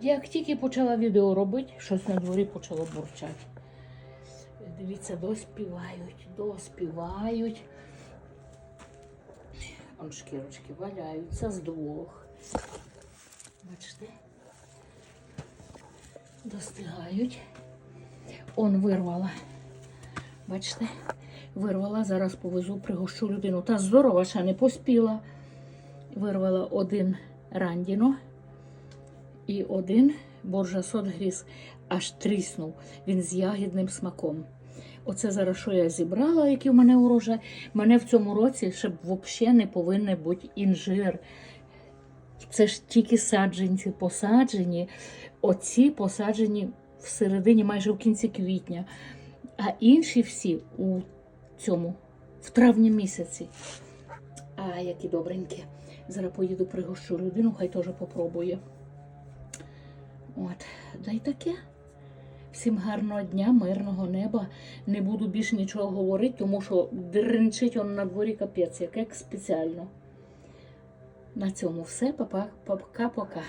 Як тільки почала відео робити, щось на дворі почало бурчати. Дивіться, доспівають, доспівають. Он шкірочки валяються з двох. Бачите? Достигають. Он вирвала. Бачите? Вирвала, зараз повезу, пригощу людину. Та здорова, ще не поспіла. Вирвала один рандіно і один боржасот гріз. Аж тріснув. Він з ягідним смаком. Оце зараз, що я зібрала, який в мене урожай. Мене в цьому році ще взагалі не повинен бути інжир. Це ж тільки саджанці посаджені, оці посаджені в середині, майже в кінці квітня, а інші всі у цьому, в травні місяці. А які добренькі. Зараз поїду пригощу людину, хай теж попробує. От, дай таке. Всім гарного дня, мирного неба. Не буду більше нічого говорити, тому що дринчить он на дворі капець, як, як спеціально. На цьому все. Пока-пока.